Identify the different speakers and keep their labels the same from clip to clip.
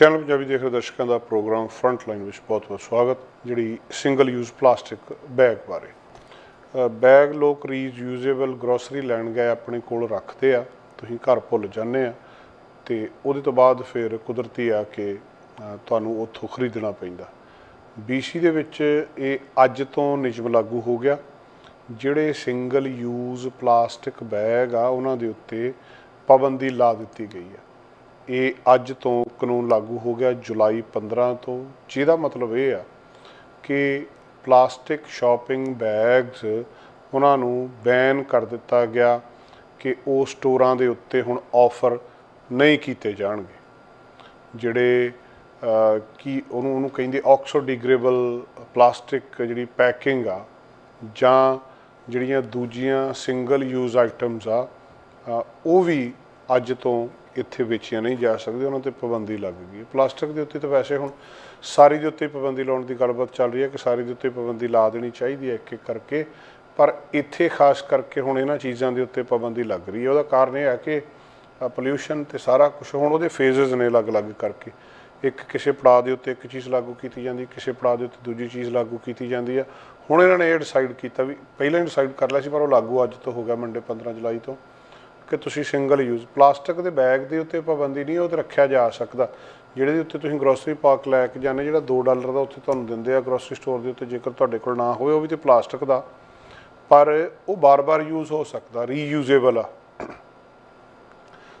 Speaker 1: Channel Punjabi ਦੇਖ ਰਹੇ ਦਰਸ਼ਕਾਂ ਦਾ ਪ੍ਰੋਗਰਾਮ ਫਰੰਟ ਲਾਈਨ ਵਿੱਚ ਬਹੁਤ-ਬਹੁਤ ਸਵਾਗਤ, ਜਿਹੜੀ ਸਿੰਗਲ ਯੂਜ਼ ਪਲਾਸਟਿਕ ਬੈਗ ਬਾਰੇ। ਬੈਗ ਲੋਕ ਰੀਯੂਜ਼ੇਬਲ ਗਰੋਸਰੀ ਲੈਣ ਗਏ, ਆਪਣੇ ਕੋਲ ਰੱਖਦੇ ਆ, ਤੁਸੀਂ ਘਰ ਭੁੱਲ ਜਾਂਦੇ ਆ, ਤੇ ਉਹਦੇ ਤੋਂ ਬਾਅਦ ਫਿਰ ਕੁਦਰਤੀ ਆ ਕਿ ਤੁਹਾਨੂੰ ਉੱਥੋਂ ਖਰੀਦਣਾ ਪੈਂਦਾ। BC ਦੇ ਵਿੱਚ ਇਹ ਅੱਜ ਤੋਂ ਨਿਯਮ ਲਾਗੂ ਹੋ ਗਿਆ, ਜਿਹੜੇ ਸਿੰਗਲ ਯੂਜ਼ ਪਲਾਸਟਿਕ ਬੈਗ ਆ, ਉਹਨਾਂ ਦੇ ਉੱਤੇ ਪਾਬੰਦੀ ਲਾ ਦਿੱਤੀ ਗਈ ਆ। ਇਹ ਅੱਜ ਤੋਂ ਕਾਨੂੰਨ ਲਾਗੂ ਹੋ ਗਿਆ ਜੁਲਾਈ 15 ਤੋਂ। ਜਿਹਦਾ ਮਤਲਬ ਇਹ ਆ ਕਿ ਪਲਾਸਟਿਕ ਸ਼ਾਪਿੰਗ ਬੈਗਸ ਉਹਨਾਂ ਨੂੰ ਬੈਨ ਕਰ ਦਿੱਤਾ ਗਿਆ ਕਿ ਉਹ ਸਟੋਰਾਂ ਦੇ ਉੱਤੇ ਹੁਣ ਆਫਰ ਨਹੀਂ ਕੀਤੇ ਜਾਣਗੇ। ਜਿਹੜੇ ਅਹ, ਕੀ ਉਹਨੂੰ ਉਹਨੂੰ ਕਹਿੰਦੇ ਆਕਸੋਡੀਗ੍ਰੇਬਲ ਪਲਾਸਟਿਕ ਜਿਹੜੀ ਪੈਕਿੰਗ ਆ ਜਾਂ ਜਿਹੜੀਆਂ ਦੂਜੀਆਂ ਸਿੰਗਲ ਯੂਜ਼ ਆਈਟਮਸ ਆ ਉਹ ਵੀ ਅੱਜ ਤੋਂ ਇੱਥੇ ਵੇਚੀਆਂ ਨਹੀਂ ਜਾ ਸਕਦੀਆਂ, ਉਹਨਾਂ ਤੇ ਪਾਬੰਦੀ ਲੱਗ ਗਈ ਪਲਾਸਟਿਕ ਦੇ ਉੱਤੇ ਤਾਂ ਵੈਸੇ ਹੁਣ ਸਾਰੀ ਦੇ ਉੱਤੇ ਪਾਬੰਦੀ ਲਾਉਣ ਦੀ ਗੱਲਬਾਤ ਚੱਲ ਰਹੀ ਹੈ ਕਿ ਸਾਰੀ ਦੇ ਉੱਤੇ ਪਾਬੰਦੀ ਲਾ ਦੇਣੀ ਚਾਹੀਦੀ ਹੈ ਇੱਕ ਇੱਕ ਕਰਕੇ, ਪਰ ਇੱਥੇ ਖਾਸ ਕਰਕੇ ਹੁਣ ਇਹਨਾਂ ਚੀਜ਼ਾਂ ਦੇ ਉੱਤੇ ਪਾਬੰਦੀ ਲੱਗ ਰਹੀ ਹੈ। ਉਹਦਾ ਕਾਰਨ ਇਹ ਹੈ ਕਿ ਪੋਲਿਊਸ਼ਨ ਤੇ ਸਾਰਾ ਕੁਝ ਹੁਣ ਉਹਦੇ ਫੇਜ਼ਸ ਨੇ ਅਲੱਗ-ਅਲੱਗ ਕਰਕੇ। ਇੱਕ ਕਿਸੇ ਪੜਾਅ ਦੇ ਉੱਤੇ ਇੱਕ ਚੀਜ਼ ਲਾਗੂ ਕੀਤੀ ਜਾਂਦੀ, ਕਿਸੇ ਪੜਾਅ ਦੇ ਉੱਤੇ ਦੂਜੀ ਚੀਜ਼ ਲਾਗੂ ਕੀਤੀ ਜਾਂਦੀ ਆ ਹੁਣ ਇਹਨਾਂ ਨੇ ਇਹ ਡਿਸਾਈਡ ਕੀਤਾ ਵੀ, ਪਹਿਲਾਂ ਹੀ ਡਿਸਾਈਡ ਕਰ ਲਿਆ ਸੀ, ਪਰ ਉਹ ਲਾਗੂ ਅੱਜ ਤੋਂ ਹੋ ਗਿਆ, ਮੰਡੇ 15 ਜੁਲਾਈ ਤੋਂ। ਕਿ ਤੁਸੀਂ ਸਿੰਗਲ ਯੂਜ਼, ਪਲਾਸਟਿਕ ਦੇ ਬੈਗ ਦੇ ਉੱਤੇ ਪਾਬੰਦੀ ਨਹੀਂ, ਉਹ ਤੇ ਰੱਖਿਆ ਜਾ ਸਕਦਾ। ਜਿਹੜੇ ਦੇ ਉੱਤੇ ਤੁਸੀਂ ਗਰੋਸਰੀ ਪਾਕ ਲੈ ਕੇ ਜਾਂਦੇ, ਜਿਹੜਾ 2 ਡਾਲਰ ਦਾ ਉੱਥੇ ਤੁਹਾਨੂੰ ਦਿੰਦੇ ਆ ਗਰੋਸਰੀ ਸਟੋਰ ਦੇ ਉੱਤੇ, ਜੇਕਰ ਤੁਹਾਡੇ ਕੋਲ ਨਾ ਹੋਵੇ, ਉਹ ਵੀ ਤੇ ਪਲਾਸਟਿਕ ਦਾ। ਪਰ ਉਹ ਬਾਰ-ਬਾਰ ਯੂਜ਼ ਹੋ ਸਕਦਾ ਰੀਯੂਜ਼ੇਬਲ ਆ।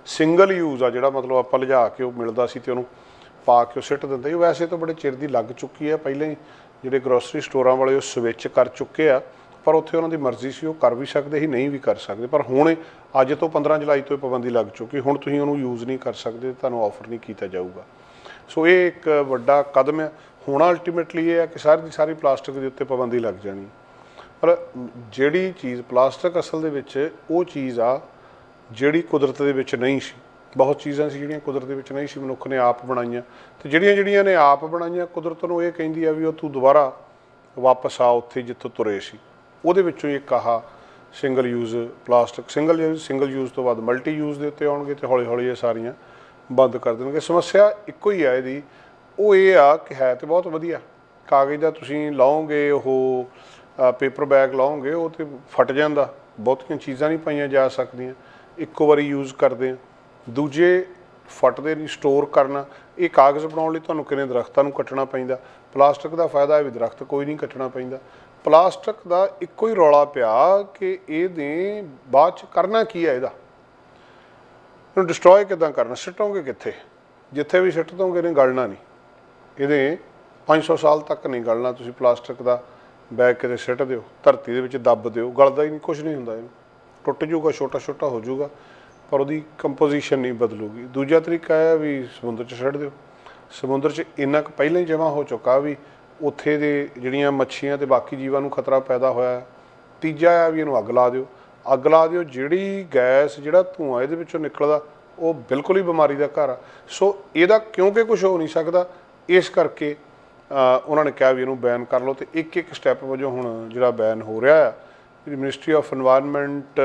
Speaker 1: ਸਿੰਗਲ ਯੂਜ਼ ਆ, ਜਿਹੜਾ ਮਤਲਬ ਆਪਾਂ ਲਿਜਾ ਕੇ ਉਹ ਮਿਲਦਾ ਸੀ ਤੇ ਉਹਨੂੰ ਪਾ ਕੇ ਉਹ ਸਿੱਟ ਦਿੰਦੇ ਉਹ ਵੈਸੇ ਤਾਂ ਬੜੇ ਚਿਰ ਦੀ ਲੱਗ ਚੁੱਕੀ ਹੈ ਪਹਿਲਾਂ ਹੀ ਜਿਹੜੇ ਗਰੋਸਰੀ ਸਟੋਰਾਂ ਵਾਲੇ ਉਹ ਸਵਿਚ ਕਰ ਚੁੱਕੇ ਆ। ਪਰ ਉੱਥੇ ਉਹਨਾਂ ਦੀ ਮਰਜ਼ੀ ਸੀ, ਉਹ ਕਰ ਵੀ ਸਕਦੇ ਸੀ, ਨਹੀਂ ਵੀ ਕਰ ਸਕਦੇ। ਪਰ ਹੁਣ, ਅੱਜ ਤੋਂ 15 ਜੁਲਾਈ ਤੋਂ ਇਹ ਪਾਬੰਦੀ ਲੱਗ ਚੁੱਕੀ ਹੁਣ ਤੁਸੀਂ ਉਹਨੂੰ ਯੂਜ਼ ਨਹੀਂ ਕਰ ਸਕਦੇ, ਤੁਹਾਨੂੰ ਆਫਰ ਨਹੀਂ ਕੀਤਾ ਜਾਊਗਾ। ਸੋ ਇਹ ਇੱਕ ਵੱਡਾ ਕਦਮ ਹੈ। ਹੁਣ ਅਲਟੀਮੇਟਲੀ ਇਹ ਹੈ ਕਿ ਸਾਰੀ ਦੀ ਸਾਰੀ ਪਲਾਸਟਿਕ ਦੇ ਉੱਤੇ ਪਾਬੰਦੀ ਲੱਗ ਜਾਣੀ। ਪਰ ਜਿਹੜੀ ਚੀਜ਼, ਪਲਾਸਟਿਕ ਅਸਲ ਦੇ ਵਿੱਚ ਉਹ ਚੀਜ਼ ਆ, ਜਿਹੜੀ ਕੁਦਰਤ ਦੇ ਵਿੱਚ ਨਹੀਂ ਸੀ। ਬਹੁਤ ਚੀਜ਼ਾਂ ਸੀ ਜਿਹੜੀਆਂ ਕੁਦਰਤ ਦੇ ਵਿੱਚ ਨਹੀਂ ਸੀ, ਮਨੁੱਖ ਨੇ ਆਪ ਬਣਾਈਆਂ। ਤੇ ਜਿਹੜੀਆਂ ਜਿਹੜੀਆਂ ਨੇ ਆਪ ਬਣਾਈਆਂ, ਕੁਦਰਤ ਨੂੰ ਇਹ ਕਹਿੰਦੀ ਆ ਵੀ ਉਹ ਤੂੰ ਦੁਬਾਰਾ ਵਾਪਸ ਆ, ਉੱਥੇ ਜਿੱਥੋਂ ਤੁਰੇ ਸੀ। ਉਹਦੇ ਵਿੱਚੋਂ ਇੱਕ ਆਹ single use plastic single use single use ਤੋਂ ਬਾਅਦ ਮਲਟੀ ਯੂਜ਼ ਦੇ ਉੱਤੇ ਆਉਣਗੇ ਤੇ ਹੌਲੀ ਹੌਲੀ ਇਹ ਸਾਰੀਆਂ ਬੰਦ ਕਰ ਦੇਣਗੇ। ਸਮੱਸਿਆ ਇੱਕੋ ਹੀ ਆ ਇਹਦੀ। ਉਹ ਇਹ ਆ ਕਿ ਹੈ ਤੇ ਬਹੁਤ ਵਧੀਆ। ਕਾਗਜ਼ ਦਾ ਤੁਸੀਂ ਲਾਓਗੇ, ਉਹ ਪੇਪਰ ਬੈਗ ਲਾਓਗੇ, ਉਹ ਤੇ ਫਟ ਜਾਂਦਾ। ਬਹੁਤੀਆਂ ਚੀਜ਼ਾਂ ਨਹੀਂ ਪਾਈਆਂ ਜਾ ਸਕਦੀਆਂ। ਇੱਕੋ ਵਾਰੀ ਯੂਜ਼ ਕਰਦੇ ਆ। ਦੂਜੇ ਫਟਦੇ ਨਹੀਂ ਸਟੋਰ ਕਰਨਾ। ਇਹ ਕਾਗਜ਼ ਬਣਾਉਣ ਲਈ ਤੁਹਾਨੂੰ ਕਿੰਨੇ ਦਰਖਤਾਂ ਨੂੰ ਕੱਟਣਾ ਪੈਂਦਾ? ਪਲਾਸਟਿਕ ਦਾ ਫਾਇਦਾ ਹੈ ਵੀ ਦਰਖਤ ਕੋਈ ਨਹੀਂ ਕੱਟਣਾ ਪੈਂਦਾ। ਪਲਾਸਟਿਕ ਦਾ ਇੱਕੋ ਹੀ ਰੌਲਾ ਪਿਆ ਕਿ ਇਹਦੇ ਬਾਅਦ ਚ ਕਰਨਾ ਕੀ ਹੈ ਇਹਦਾ? ਇਹਨੂੰ ਡਿਸਟਰੋਏ ਕਿਦਾਂ ਕਰਨਾ? ਸਿੱਟੋਗੇ ਕਿੱਥੇ? ਜਿੱਥੇ ਵੀ ਸਿੱਟ ਦੋਗੇ ਨੇ ਗਲਣਾ ਨਹੀਂ। ਇਹਦੇ 500 ਸਾਲ ਤੱਕ ਨਹੀਂ ਗਲਣਾ ਤੁਸੀਂ ਪਲਾਸਟਿਕ ਦਾ। ਬੈਗ ਕਿਤੇ ਸਿੱਟ ਦਿਓ, ਧਰਤੀ ਦੇ ਵਿੱਚ ਦੱਬ ਦਿਓ, ਗਲਦਾ ਹੀ ਨਹੀਂ ਕੁਝ ਨਹੀਂ ਹੁੰਦਾ ਇਹਨੂੰ। ਟੁੱਟ ਜਾਊਗਾ ਛੋਟਾ ਛੋਟਾ ਹੋ ਜਾਊਗਾ, ਪਰ ਉਹਦੀ ਕੰਪੋਜੀਸ਼ਨ ਨਹੀਂ ਬਦਲੂਗੀ। ਦੂਜਾ ਤਰੀਕਾ ਹੈ ਵੀ ਸਮੁੰਦਰ 'ਚ ਛੱਡ ਦਿਓ। ਸਮੁੰਦਰ 'ਚ ਇੰਨਾ ਕੁ ਪਹਿਲਾਂ ਹੀ ਜਮ੍ਹਾਂ ਹੋ ਚੁੱਕਾ ਵੀ ਉੱਥੇ ਦੇ ਜਿਹੜੀਆਂ ਮੱਛੀਆਂ ਤੇ ਬਾਕੀ ਜੀਵਾਂ ਨੂੰ ਖਤਰਾ ਪੈਦਾ ਹੋਇਆ ਹੈ, ਤੀਜਾ ਆ ਵੀ ਇਹਨੂੰ ਅੱਗ ਲਾ ਦਿਓ। ਅੱਗ ਲਾ ਦਿਓ, ਜਿਹੜੀ ਗੈਸ, ਜਿਹੜਾ ਧੂਆਂ ਇਹਦੇ ਵਿੱਚੋਂ ਨਿਕਲਦਾ, ਉਹ ਬਿਲਕੁਲ ਹੀ ਬਿਮਾਰੀ ਦਾ ਘਰ ਆ। ਸੋ ਇਹਦਾ ਕਿਉਂਕਿ ਕੁਝ ਹੋ ਨਹੀਂ ਸਕਦਾ, ਇਸ ਕਰਕੇ ਉਹਨਾਂ ਨੇ ਕਿਹਾ ਵੀ ਇਹਨੂੰ ਬੈਨ ਕਰ ਲਓ ਤੇ ਇੱਕ ਇੱਕ ਸਟੈਪ ਵਜੋਂ ਹੁਣ ਜਿਹੜਾ ਬੈਨ ਹੋ ਰਿਹਾ ਆ ਮਿਨਿਸਟਰੀ ਆਫ এনवायरमेंट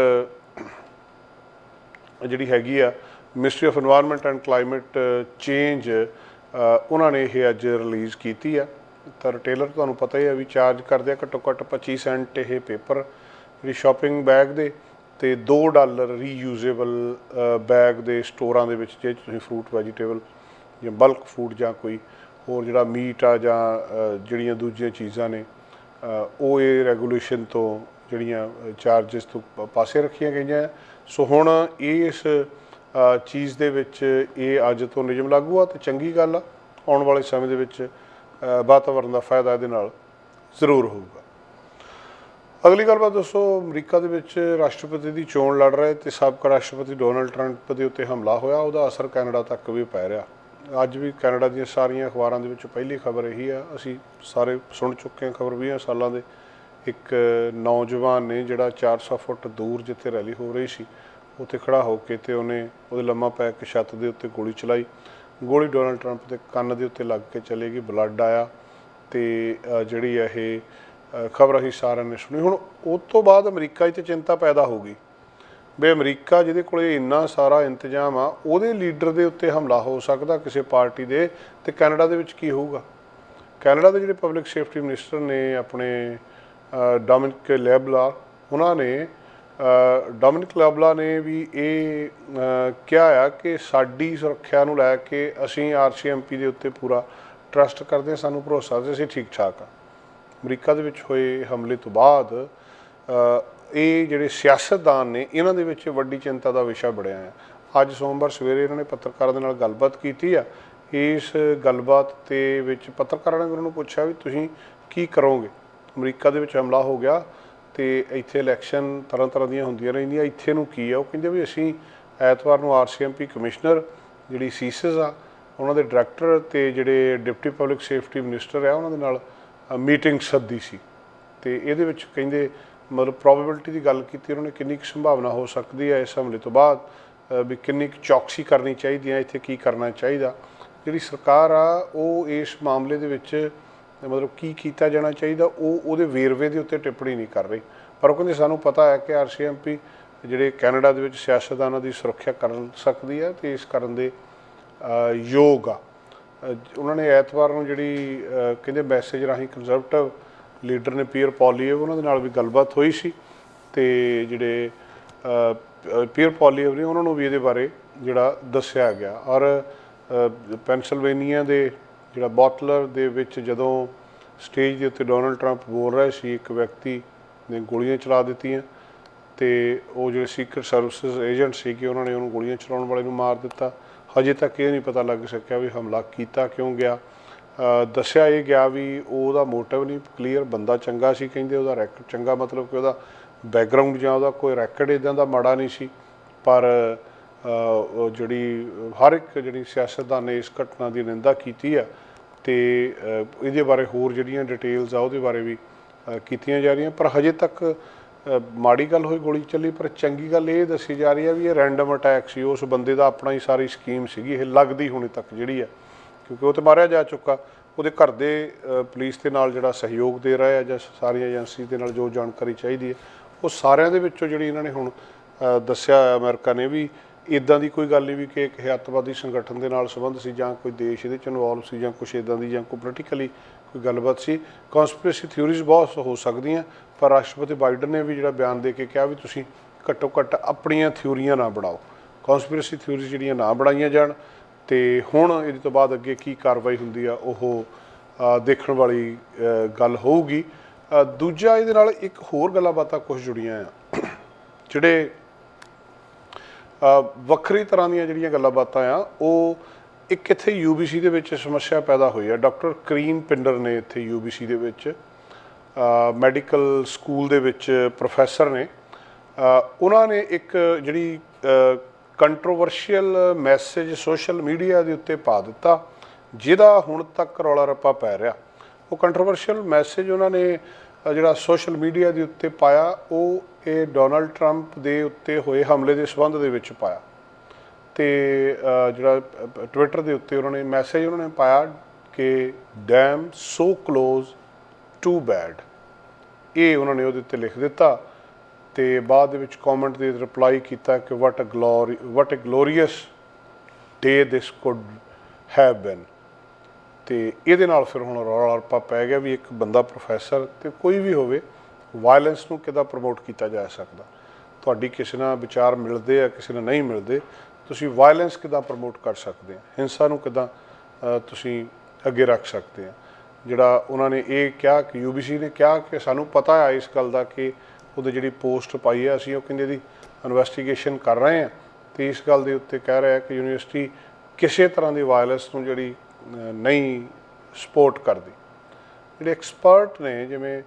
Speaker 1: ਜਿਹੜੀ ਹੈਗੀ ਆ ministry of environment and climate change ਉਹਨਾਂ ਨੇ ਇਹ ਅੱਜ ਰਿਲੀਜ਼ ਕੀਤੀ ਆ। ਤਾਂ ਰਿਟੇਲਰ ਤੁਹਾਨੂੰ ਪਤਾ ਹੀ ਆ ਵੀ ਚਾਰਜ ਕਰਦੇ ਆ ਘੱਟੋ ਘੱਟ 25 ਸੈਂਟ ਇਹ ਪੇਪਰ ਜਿਹੜੀ ਸ਼ਾਪਿੰਗ ਬੈਗ ਦੇ ਤੇ 2 ਡਾਲਰ ਰੀਯੂਜ਼ੇਬਲ ਬੈਗ ਦੇ ਸਟੋਰਾਂ ਦੇ ਵਿੱਚ ਜੇ ਤੁਸੀਂ ਫਰੂਟ ਵੈਜੀਟੇਬਲ ਜਾਂ ਬਲਕ ਫੂਡ ਜਾਂ ਕੋਈ ਹੋਰ ਜਿਹੜਾ ਮੀਟ ਆ ਜਾਂ ਜਿਹੜੀਆਂ ਦੂਜੀਆਂ ਚੀਜ਼ਾਂ ਨੇ ਉਹ ਇਹ ਰੈਗੂਲੇਸ਼ਨ ਤੋਂ ਜਿਹੜੀਆਂ ਚਾਰजेस ਤੋਂ ਪਾਸੇ ਰੱਖੀਆਂ ਗਈਆਂ। ਸੋ ਹੁਣ ਇਹ ਇਸ ਚੀਜ਼ ਦੇ ਵਿੱਚ ਇਹ ਅੱਜ ਤੋਂ ਨਿਯਮ ਲਾਗੂ ਆ ਤੇ ਚੰਗੀ ਗੱਲ ਆ। ਆਉਣ ਵਾਲੇ ਸਮੇਂ ਦੇ ਵਿੱਚ ਵਾਤਾਵਰਣ ਦਾ ਫਾਇਦਾ ਇਹਦੇ ਨਾਲ ਜ਼ਰੂਰ ਹੋਊਗਾ। ਅਗਲੀ ਗੱਲਬਾਤ ਦੱਸੋ, ਅਮਰੀਕਾ ਦੇ ਵਿੱਚ ਰਾਸ਼ਟਰਪਤੀ ਦੀ ਚੋਣ ਲੜ ਰਹੇ ਤੇ ਸਾਬਕਾ ਰਾਸ਼ਟਰਪਤੀ ਡੋਨਲਡ ਟਰੰਪ ਦੇ ਉੱਤੇ ਹਮਲਾ ਹੋਇਆ, ਉਹਦਾ ਅਸਰ ਕੈਨੇਡਾ ਤੱਕ ਵੀ ਪੈ ਰਿਹਾ। ਅੱਜ ਵੀ ਕੈਨੇਡਾ ਦੀਆਂ ਸਾਰੀਆਂ ਅਖਬਾਰਾਂ ਦੇ ਵਿੱਚ ਪਹਿਲੀ ਖਬਰ ਇਹੀ ਆ, ਅਸੀਂ ਸਾਰੇ ਸੁਣ ਚੁੱਕੇ ਹਾਂ ਖਬਰ 20 ਸਾਲਾਂ ਦੇ। ਇੱਕ ਨੌਜਵਾਨ ਨੇ ਜਿਹੜਾ 400 ਫੁੱਟ ਦੂਰ ਜਿੱਥੇ ਰੈਲੀ ਹੋ ਰਹੀ ਸੀ, ਉੱਥੇ ਖੜਾ ਹੋ ਕੇ ਤੇ ਉਹਨੇ ਉਹਦੇ ਲੰਮਾ ਪੈ ਕੇ ਛੱਤ ਦੇ ਉੱਤੇ ਗੋਲੀ ਚਲਾਈ। ਗੋਲੀ ਡੋਨਲਡ ਟਰੰਪ ਦੇ ਕੰਨ ਦੇ ਉੱਤੇ ਲੱਗ ਕੇ ਚਲੇਗੀ ਬਲੱਡ ਆਇਆ ਤੇ ਜਿਹੜੀ ਇਹ ਖਬਰ ਅਸੀਂ ਸਾਰਿਆਂ ਨੇ ਸੁਣੀ। ਹੁਣ ਉਸ ਤੋਂ ਬਾਅਦ ਅਮਰੀਕਾ 'ਚ ਚਿੰਤਾ ਪੈਦਾ ਹੋ ਗਈ ਵੀ ਅਮਰੀਕਾ ਜਿਹਦੇ ਕੋਲੇ ਇੰਨਾ ਸਾਰਾ ਇੰਤਜ਼ਾਮ ਆ ਉਹਦੇ ਲੀਡਰ ਦੇ ਉੱਤੇ ਹਮਲਾ ਹੋ ਸਕਦਾ ਕਿਸੇ ਪਾਰਟੀ ਦੇ ਤੇ ਕੈਨੇਡਾ ਦੇ ਵਿੱਚ ਕੀ ਹੋਊਗਾ? ਕੈਨੇਡਾ ਦੇ ਜਿਹੜੇ ਪਬਲਿਕ ਸੇਫਟੀ ਮਿਨਿਸਟਰ ਨੇ ਆਪਣੇ ਅ, ਡੋਮਿਨਿਕ ਲੈਬਲਾ ਉਹਨਾਂ ਨੇ ਡੋਮਿਨਿਕ ਲਾਬਲਾ ਨੇ ਵੀ ਇਹ ਕਿਹਾ ਆ ਕਿ ਸਾਡੀ ਸੁਰੱਖਿਆ ਨੂੰ ਲੈ ਕੇ ਅਸੀਂ ਆਰਸੀਐਮਪੀ ਦੇ ਉੱਤੇ ਪੂਰਾ ਟਰਸਟ ਕਰਦੇ ਹਾਂ, ਸਾਨੂੰ ਭਰੋਸਾ ਤੇ ਅਸੀਂ ਠੀਕ ਠਾਕ ਆ ਅਮਰੀਕਾ ਦੇ ਵਿੱਚ ਹੋਏ ਹਮਲੇ ਤੋਂ ਬਾਅਦ ਇਹ ਜਿਹੜੇ ਸਿਆਸਤਦਾਨ ਨੇ, ਇਹਨਾਂ ਦੇ ਵਿੱਚ ਵੱਡੀ ਚਿੰਤਾ ਦਾ ਵਿਸ਼ਾ ਬਣਿਆ ਹੈ ਅੱਜ ਸੋਮਵਾਰ ਸਵੇਰੇ ਇਹਨਾਂ ਨੇ ਪੱਤਰਕਾਰਾਂ ਦੇ ਨਾਲ ਗੱਲਬਾਤ ਕੀਤੀ ਆ। ਇਸ ਗੱਲਬਾਤ ਤੇ ਵਿੱਚ ਪੱਤਰਕਾਰਾਂ ਨੇ ਉਹਨਾਂ ਨੂੰ ਪੁੱਛਿਆ ਵੀ ਤੁਸੀਂ ਕੀ ਕਰੋਗੇ? ਅਮਰੀਕਾ ਦੇ ਵਿੱਚ ਹਮਲਾ ਹੋ ਗਿਆ। ਤੇ ਇੱਥੇ ਇਲੈਕਸ਼ਨ ਤਰ੍ਹਾਂ ਤਰ੍ਹਾਂ ਦੀਆਂ ਹੁੰਦੀਆਂ ਰਹਿੰਦੀਆਂ। ਇੱਥੇ ਨੂੰ ਕੀ ਆ? ਉਹ ਕਹਿੰਦੇ ਵੀ ਅਸੀਂ ਐਤਵਾਰ ਨੂੰ ਆਰਸੀਐਮਪੀ ਕਮਿਸ਼ਨਰ ਜਿਹੜੀ ਸੀਸਸ ਆ, ਉਹਨਾਂ ਦੇ ਡਾਇਰੈਕਟਰ ਤੇ ਜਿਹੜੇ ਡਿਪਟੀ ਪਬਲਿਕ ਸੇਫਟੀ ਮਿਨਿਸਟਰ ਆ, ਉਹਨਾਂ ਦੇ ਨਾਲ ਮੀਟਿੰਗ ਸੱਦੀ ਸੀ। ਤੇ ਇਹਦੇ ਵਿੱਚ ਕਹਿੰਦੇ ਮਤਲਬ ਪ੍ਰੋਬੇਬਿਲਟੀ ਦੀ ਗੱਲ ਕੀਤੀ, ਉਹਨਾਂ ਨੇ ਕਿੰਨੀ ਕੁ ਸੰਭਾਵਨਾ ਹੋ ਸਕਦੀ ਹੈ ਇਸ ਹਮਲੇ ਤੋਂ ਬਾਅਦ ਵੀ ਕਿੰਨੀ ਕੁ ਚੌਕਸੀ ਕਰਨੀ ਚਾਹੀਦੀ ਹੈ ਇੱਥੇ ਕੀ ਕਰਨਾ ਚਾਹੀਦਾ। ਜਿਹੜੀ ਸਰਕਾਰ ਆ, ਉਹ ਇਸ ਮਾਮਲੇ ਦੇ ਵਿੱਚ ਮਤਲਬ ਕੀ ਕੀਤਾ ਜਾਣਾ ਚਾਹੀਦਾ ਉਹ ਉਹਦੇ ਵੇਰਵੇ ਦੇ ਉੱਤੇ ਟਿੱਪਣੀ ਨਹੀਂ ਕਰ ਰਹੀ। ਪਰ ਉਹ ਕਹਿੰਦੇ ਸਾਨੂੰ ਪਤਾ ਹੈ ਕਿ ਆਰਸੀਐਮਪੀ ਜਿਹੜੇ ਕੈਨੇਡਾ ਦੇ ਵਿੱਚ ਸਿਆਸਤਦਾਨਾਂ ਦੀ ਸੁਰੱਖਿਆ ਕਰ ਸਕਦੀ ਹੈ ਤੇ ਇਸ ਕਰਨ ਦੇ ਯੋਗ ਆ। ਉਹਨਾਂ ਨੇ ਐਤਵਾਰ ਨੂੰ ਜਿਹੜੀ ਕਹਿੰਦੇ ਮੈਸੇਜ ਰਾਹੀਂ ਕੰਜ਼ਰਵੇਟਿਵ ਲੀਡਰ ਨੇ ਪੀਅਰ ਪੌਲੀਏਵ ਉਹਨਾਂ ਦੇ ਨਾਲ ਵੀ ਗੱਲਬਾਤ ਹੋਈ ਸੀ ਤੇ ਜਿਹੜੇ ਪੀਅਰ ਪੌਲੀਏਵ ਨੇ ਉਹਨਾਂ ਨੂੰ ਵੀ ਇਹਦੇ ਬਾਰੇ ਜਿਹੜਾ ਦੱਸਿਆ ਗਿਆ। ਔਰ ਅ, ਦੇ ਜਿਹੜਾ ਬੋਟਲਰ ਦੇ ਵਿੱਚ ਜਦੋਂ ਸਟੇਜ ਦੇ ਉੱਤੇ ਡੋਨਲਡ ਟਰੰਪ ਬੋਲ ਰਿਹਾ ਸੀ, ਇੱਕ ਵਿਅਕਤੀ ਨੇ ਗੋਲੀਆਂ ਚਲਾ ਦਿੱਤੀਆਂ ਤੇ ਉਹ ਜਿਹੜੇ ਸੀਕਰਟ ਸਰਵਿਸਿਜ਼ ਏਜੰਟ ਸੀ ਕਿ ਉਹਨਾਂ ਨੇ ਉਹਨੂੰ ਗੋਲੀਆਂ ਚਲਾਉਣ ਵਾਲੇ ਨੂੰ ਮਾਰ ਦਿੱਤਾ। ਹਜੇ ਤੱਕ ਇਹ ਨਹੀਂ ਪਤਾ ਲੱਗ ਸਕਿਆ ਵੀ ਹਮਲਾ ਕੀਤਾ ਕਿਉਂ ਗਿਆ। ਦੱਸਿਆ ਇਹ ਗਿਆ ਵੀ ਉਹਦਾ ਮੋਟਿਵ ਨਹੀਂ ਕਲੀਅਰ ਬੰਦਾ ਚੰਗਾ ਸੀ ਕਹਿੰਦੇ, ਉਹਦਾ ਰੈਕਟ ਚੰਗਾ ਮਤਲਬ ਕਿ ਉਹਦਾ ਬੈਕਗ੍ਰਾਉਂਡ ਜਾਂ ਉਹਦਾ ਕੋਈ ਰੈਕਟ ਇਦਾਂ ਦਾ ਮਾੜਾ ਨਹੀਂ ਸੀ। ਪਰ ਜਿਹੜੀ ਹਰ ਇੱਕ ਜਿਹੜੀ ਸਿਆਸਤਦਾਨ ਨੇ ਇਸ ਘਟਨਾ ਦੀ ਨਿੰਦਾ ਕੀਤੀ ਆ ਤੇ ਇਹਦੇ ਬਾਰੇ ਹੋਰ ਜਿਹੜੀਆਂ ਡਿਟੇਲਸ ਆ ਉਹਦੇ ਬਾਰੇ ਵੀ ਕੀਤੀਆਂ ਜਾ ਰਹੀਆਂ। ਪਰ ਹਜੇ ਤੱਕ ਮਾੜੀ ਗੱਲ ਹੋਈ ਗੋਲੀ ਚੱਲੀ, ਪਰ ਚੰਗੀ ਗੱਲ ਇਹ ਦੱਸੀ ਜਾ ਰਹੀ ਹੈ ਵੀ ਇਹ ਰੈਂਡਮ ਅਟੈਕ ਸੀ। ਉਸ ਬੰਦੇ ਦਾ ਆਪਣਾ ਹੀ ਸਾਰੀ ਸਕੀਮ ਸੀਗੀ, ਇਹ ਲੱਗਦੀ ਹੁਣੇ ਤੱਕ ਜਿਹੜੀ ਆ। ਕਿਉਂਕਿ ਉਹ ਤੇ ਮਾਰਿਆ ਜਾ ਚੁੱਕਾ। ਉਹਦੇ ਘਰ ਦੇ ਪੁਲਿਸ ਦੇ ਨਾਲ ਜਿਹੜਾ ਸਹਿਯੋਗ ਦੇ ਰਿਹਾ ਆ ਜਾਂ ਸਾਰੀਆਂ ਏਜੰਸੀ ਦੇ ਨਾਲ ਜੋ ਜਾਣਕਾਰੀ ਚਾਹੀਦੀ ਹੈ ਉਹ ਸਾਰਿਆਂ ਦੇ ਵਿੱਚੋਂ ਜਿਹੜੀ ਇਹਨਾਂ ਨੇ ਹੁਣ ਦੱਸਿਆ ਹੈ ਅਮਰੀਕਾ ਨੇ ਵੀ ਇਦਾਂ ਦੀ ਕੋਈ ਗੱਲ ਨਹੀਂ ਵੀ ਕਿ ਇੱਕ ਅੱਤਵਾਦੀ ਸੰਗਠਨ ਦੇ ਨਾਲ ਸੰਬੰਧ ਸੀ ਜਾਂ ਕੋਈ ਦੇਸ਼ ਇਹਦੇ ਚ ਇਨਵੋਲਵ ਸੀ ਜਾਂ ਕੁਝ ਇਦਾਂ ਦੀ ਜਾਂ ਕੋਈ ਪੋਲੀਟੀਕਲੀ ਕੋਈ ਗੱਲਬਾਤ ਸੀ। ਕਨਸਪੀਰੇਸੀ ਥਿਊਰੀਜ਼ ਬਹੁਤ ਹੋ ਸਕਦੀਆਂ, ਪਰ ਰਾਸ਼ਟਰਪਤੀ ਬਾਈਡਨ ਨੇ ਵੀ ਜਿਹੜਾ ਬਿਆਨ ਦੇ ਕੇ ਕਿਹਾ ਵੀ ਤੁਸੀਂ ਘੱਟੋ ਘੱਟ ਆਪਣੀਆਂ ਥਿਊਰੀਆਂ ਨਾ ਬਣਾਓ। ਕਨਸਪੀਰੇਸੀ ਥਿਊਰੀਜ਼ ਜਿਹੜੀਆਂ ਨਾ ਬਣਾਈਆਂ ਜਾਣ ਤੇ ਹੁਣ ਇਹਦੇ ਤੋਂ ਬਾਅਦ ਅੱਗੇ ਕੀ ਕਾਰਵਾਈ ਹੁੰਦੀ ਆ, ਉਹ ਦੇਖਣ ਵਾਲੀ ਗੱਲ ਹੋਊਗੀ। ਦੂਜਾ ਇਹਦੇ ਨਾਲ ਇੱਕ ਹੋਰ ਗੱਲਾਂ ਬਾਤਾਂ ਕੁਝ ਜੁੜੀਆਂ ਆ। ਜਿਹੜੇ ਵੱਖਰੀ ਤਰ੍ਹਾਂ ਦੀਆਂ ਜਿਹੜੀਆਂ ਗੱਲਾਂ ਬਾਤਾਂ ਆ, ਉਹ ਇੱਕ ਇੱਥੇ ਯੂਬੀਸੀ ਦੇ ਵਿੱਚ ਸਮੱਸਿਆ ਪੈਦਾ ਹੋਈ ਹੈ ਡਾਕਟਰ ਕਰੀਮ ਪਿੰਡਰ ਨੇ ਇੱਥੇ ਯੂਬੀਸੀ ਦੇ ਵਿੱਚ ਮੈਡੀਕਲ ਸਕੂਲ ਦੇ ਵਿੱਚ ਪ੍ਰੋਫੈਸਰ ਨੇ। ਉਹਨਾਂ ਨੇ ਇੱਕ ਜਿਹੜੀ ਕੰਟਰੋਵਰਸ਼ੀਅਲ ਮੈਸੇਜ ਸੋਸ਼ਲ ਮੀਡੀਆ ਦੇ ਉੱਤੇ ਪਾ ਦਿੱਤਾ, ਜਿਹਦਾ ਹੁਣ ਤੱਕ ਰੌਲਾ ਰੱਪਾ ਪੈ ਰਿਹਾ। ਉਹ ਕੰਟਰੋਵਰਸ਼ੀਅਲ ਮੈਸੇਜ ਉਹਨਾਂ ਨੇ ਜਿਹੜਾ ਸੋਸ਼ਲ ਮੀਡੀਆ ਦੇ ਉੱਤੇ ਪਾਇਆ, ਉਹ ਇਹ ਡੋਨਲਡ ਟਰੰਪ ਦੇ ਉੱਤੇ ਹੋਏ ਹਮਲੇ ਦੇ ਸੰਬੰਧ ਦੇ ਵਿੱਚ ਪਾਇਆ। ਤੇ ਜਿਹੜਾ ਟਵਿੱਟਰ ਦੇ ਉੱਤੇ ਉਹਨਾਂ ਨੇ ਮੈਸੇਜ ਉਹਨਾਂ ਨੇ ਪਾਇਆ ਕਿ dam so close to bad ਇਹ ਉਹਨਾਂ ਨੇ ਉਹਦੇ ਉੱਤੇ ਲਿਖ ਦਿੱਤਾ ਤੇ ਬਾਅਦ ਦੇ ਵਿੱਚ ਕਮੈਂਟ ਦੇ ਰਿਪਲਾਈ ਕੀਤਾ ਕਿ what a glory what a glorious day this could have been ਤੇ ਇਹਦੇ ਨਾਲ ਫਿਰ ਹੁਣ ਰੌਲਾ ਰੱਪਾ ਪੈ ਗਿਆ ਵੀ ਇੱਕ ਬੰਦਾ ਪ੍ਰੋਫੈਸਰ ਤੇ ਕੋਈ ਵੀ ਹੋਵੇ ਵਾਇਲੈਂਸ ਨੂੰ ਕਿੱਦਾਂ ਪ੍ਰਮੋਟ ਕੀਤਾ ਜਾ ਸਕਦਾ? ਤੁਹਾਡੀ ਕਿਸੇ ਨਾਲ ਵਿਚਾਰ ਮਿਲਦੇ ਆ, ਕਿਸੇ ਨਾਲ ਨਹੀਂ ਮਿਲਦੇ, ਤੁਸੀਂ ਵਾਇਲੈਂਸ ਕਿੱਦਾਂ ਪ੍ਰਮੋਟ ਕਰ ਸਕਦੇ ਆ? ਹਿੰਸਾ ਨੂੰ ਕਿੱਦਾਂ ਤੁਸੀਂ ਅੱਗੇ ਰੱਖ ਸਕਦੇ ਆ? ਜਿਹੜਾ ਉਹਨਾਂ ਨੇ ਇਹ ਕਿਹਾ ਕਿ ਯੂਬੀਸੀ ਨੇ ਕਿਹਾ ਕਿ ਸਾਨੂੰ ਪਤਾ ਹੈ ਇਸ ਗੱਲ ਦਾ ਕਿ ਉਹਦੇ ਜਿਹੜੀ ਪੋਸਟ ਪਾਈ ਹੈ ਅਸੀਂ ਉਹ ਕਹਿੰਦੇ ਦੀ ਇਨਵੈਸਟੀਗੇਸ਼ਨ ਕਰ ਰਹੇ ਹਾਂ ਤੇ ਇਸ ਗੱਲ ਦੇ ਉੱਤੇ ਕਹਿ ਰਿਹਾ ਕਿ ਯੂਨੀਵਰਸਿਟੀ ਕਿਸੇ ਤਰ੍ਹਾਂ ਦੀ ਵਾਇਲੈਂਸ ਨੂੰ ਜਿਹੜੀ ਨਹੀਂ ਸਪੋਰਟ ਕਰਦੀ। ਜਿਹੜੇ ਐਕਸਪਰਟ ਨੇ, ਜਿਵੇਂ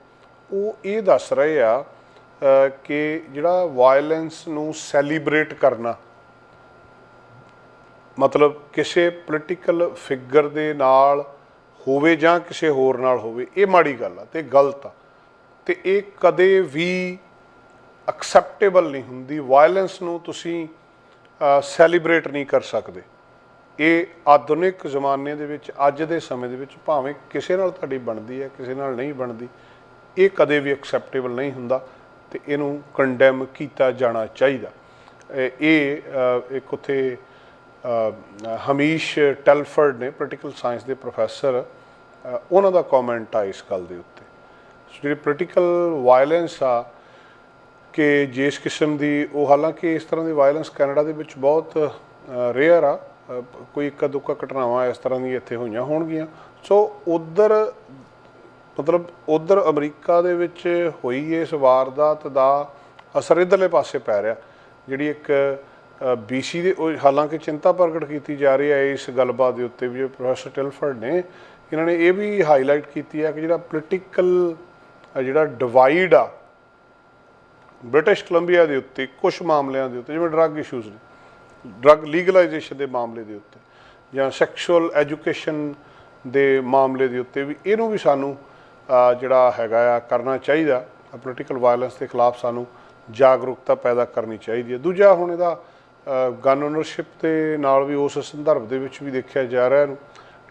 Speaker 1: ਉਹ ਇਹ ਦੱਸ ਰਹੇ ਆ ਕਿ ਜਿਹੜਾ ਵਾਇਲੈਂਸ ਨੂੰ ਸੈਲੀਬ੍ਰੇਟ ਕਰਨਾ, ਮਤਲਬ ਕਿਸੇ ਪੋਲੀਟੀਕਲ ਫਿਗਰ ਦੇ ਨਾਲ ਹੋਵੇ ਜਾਂ ਕਿਸੇ ਹੋਰ ਨਾਲ ਹੋਵੇ, ਇਹ ਮਾੜੀ ਗੱਲ ਆ ਤੇ ਗਲਤ ਆ। ਤੇ ਇਹ ਕਦੇ ਵੀ ਐਕਸੈਪਟੇਬਲ ਨਹੀਂ ਹੁੰਦੀ। ਵਾਇਲੈਂਸ ਨੂੰ ਤੁਸੀਂ ਸੈਲੀਬ੍ਰੇਟ ਨਹੀਂ ਕਰ ਸਕਦੇ। ਇਹ ਆਧੁਨਿਕ ਜ਼ਮਾਨੇ ਦੇ ਵਿੱਚ, ਅੱਜ ਦੇ ਸਮੇਂ ਦੇ ਵਿੱਚ ਭਾਵੇਂ ਕਿਸੇ ਨਾਲ ਤੁਹਾਡੀ ਬਣਦੀ ਹੈ, ਕਿਸੇ ਨਾਲ ਨਹੀਂ ਬਣਦੀ, ਇਹ ਕਦੇ ਵੀ ਐਕਸੈਪਟੇਬਲ ਨਹੀਂ ਹੁੰਦਾ ਤੇ ਇਹਨੂੰ ਕੰਡੈਮ ਕੀਤਾ ਜਾਣਾ ਚਾਹੀਦਾ। ਇਹ- ਇੱਕ ਉੱਥੇ ਹਮੀਸ਼ ਟੈਲਫਰਡ ਨੇ ਪੋਲੀਟੀਕਲ ਸਾਇੰਸ ਦੇ ਪ੍ਰੋਫੈਸਰ ਉਹਨਾਂ ਦਾ ਕਮੈਂਟ ਆ ਇਸ ਗੱਲ ਦੇ ਉੱਤੇ। ਜਿਹੜੀ ਪੋਲੀਟੀਕਲ ਵਾਇਲੈਂਸ ਆ, ਕਿ ਜਿਸ ਕਿਸਮ ਦੀ, ਉਹ ਹਾਲਾਂਕਿ ਇਸ ਤਰ੍ਹਾਂ ਦੀ ਵਾਇਲੈਂਸ ਕੈਨੇਡਾ ਦੇ ਵਿੱਚ ਬਹੁਤ ਰੇਅਰ ਆ ਕੋਈ ਇੱਕ ਦੁੱਕਾ ਘਟਨਾਵਾਂ ਇਸ ਤਰ੍ਹਾਂ ਦੀਆਂ ਇੱਥੇ ਹੋਈਆਂ ਹੋਣਗੀਆਂ। ਸੋ ਉਧਰ, ਮਤਲਬ ਉਧਰ ਅਮਰੀਕਾ ਦੇ ਵਿੱਚ ਹੋਈ ਇਸ ਵਾਰਦਾਤ ਦਾ ਅਸਰ ਇਧਰਲੇ ਪਾਸੇ ਪੈ ਰਿਹਾ। ਜਿਹੜੀ ਇੱਕ ਬੀਸੀ ਦੇ ਹਾਲਾਂਕਿ ਚਿੰਤਾ ਪ੍ਰਗਟ ਕੀਤੀ ਜਾ ਰਹੀ ਹੈ ਇਸ ਗੱਲਬਾਤ ਦੇ ਉੱਤੇ ਵੀ ਪ੍ਰੋਫੈਸਰ ਟਿਲਫਰਡ ਨੇ, ਇਹਨਾਂ ਨੇ ਇਹ ਵੀ ਹਾਈਲਾਈਟ ਕੀਤੀ ਹੈ ਕਿ ਜਿਹੜਾ ਪੋਲੀਟੀਕਲ ਜਿਹੜਾ ਡਿਵਾਈਡ ਆ ਬ੍ਰਿਟਿਸ਼ ਕੋਲੰਬੀਆ ਦੇ ਉੱਤੇ ਕੁਝ ਮਾਮਲਿਆਂ ਦੇ ਉੱਤੇ, ਜਿਵੇਂ ਡਰੱਗ ਇਸ਼ੂਜ਼ ਨੇ ਡਰੱਗ ਲੀਗਲਾਈਜੇਸ਼ਨ ਦੇ ਮਾਮਲੇ ਦੇ ਉੱਤੇ ਜਾਂ ਸੈਕਸ਼ੂਅਲ ਐਜੂਕੇਸ਼ਨ ਦੇ ਮਾਮਲੇ ਦੇ ਉੱਤੇ ਵੀ ਇਹਨੂੰ ਵੀ ਸਾਨੂੰ ਜਿਹੜਾ ਹੈਗਾ ਆ, ਕਰਨਾ ਚਾਹੀਦਾ। ਪੋਲੀਟੀਕਲ ਵਾਇਲੈਂਸ ਦੇ ਖਿਲਾਫ ਸਾਨੂੰ ਜਾਗਰੂਕਤਾ ਪੈਦਾ ਕਰਨੀ ਚਾਹੀਦੀ ਹੈ। ਦੂਜਾ ਹੁਣ ਇਹਦਾ ਗਨ ਓਨਰਸ਼ਿਪ ਦੇ ਨਾਲ ਵੀ ਉਸ ਸੰਦਰਭ ਦੇ ਵਿੱਚ ਵੀ ਦੇਖਿਆ ਜਾ ਰਿਹਾ ਹੈ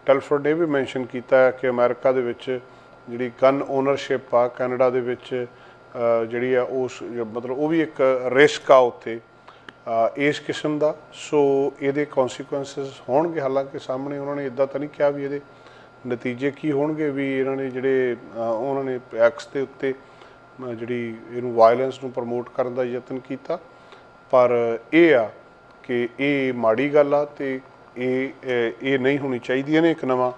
Speaker 1: ਟੈਲਫੋਰਡ ਨੇ ਵੀ ਮੈਂਸ਼ਨ ਕੀਤਾ ਹੈ ਕਿ ਅਮਰੀਕਾ ਦੇ ਵਿੱਚ ਜਿਹੜੀ ਗਨ ਓਨਰਸ਼ਿਪ ਆ ਕੈਨੇਡਾ ਦੇ ਵਿੱਚ ਜਿਹੜੀ ਆ ਉਸ, ਮਤਲਬ ਉਹ ਵੀ ਇੱਕ ਰਿਸਕ ਆ ਉੱਥੇ। ਇਸ ਕਿਸਮ ਦਾ। ਸੋ ਇਹਦੇ ਕਨਸੀਕੁਐਂਸਸ ਹੋਣਗੇ। ਹਾਲਾਂਕਿ ਸਾਹਮਣੇ ਉਹਨਾਂ ਨੇ ਇਦਾਂ ਤਾਂ ਨਹੀਂ ਕਿਹਾ ਵੀ ਇਹਦੇ ਨਤੀਜੇ ਕੀ ਹੋਣਗੇ, ਵੀ ਇਹਨਾਂ ਨੇ ਜਿਹੜੇ ਉਹਨਾਂ ਨੇ ਐਕਸ ਦੇ ਉੱਤੇ ਜਿਹੜੀ ਇਹਨੂੰ ਵਾਇਲੈਂਸ ਨੂੰ ਪ੍ਰਮੋਟ ਕਰਨ ਦਾ ਯਤਨ ਕੀਤਾ। ਪਰ ਇਹ ਆ ਕਿ ਇਹ ਮਾੜੀ ਗੱਲ ਆ ਤੇ ਇਹ ਇਹ ਨਹੀਂ ਹੋਣੀ ਚਾਹੀਦੀ ਇਹਨੇ ਇੱਕ ਨਵਾਂ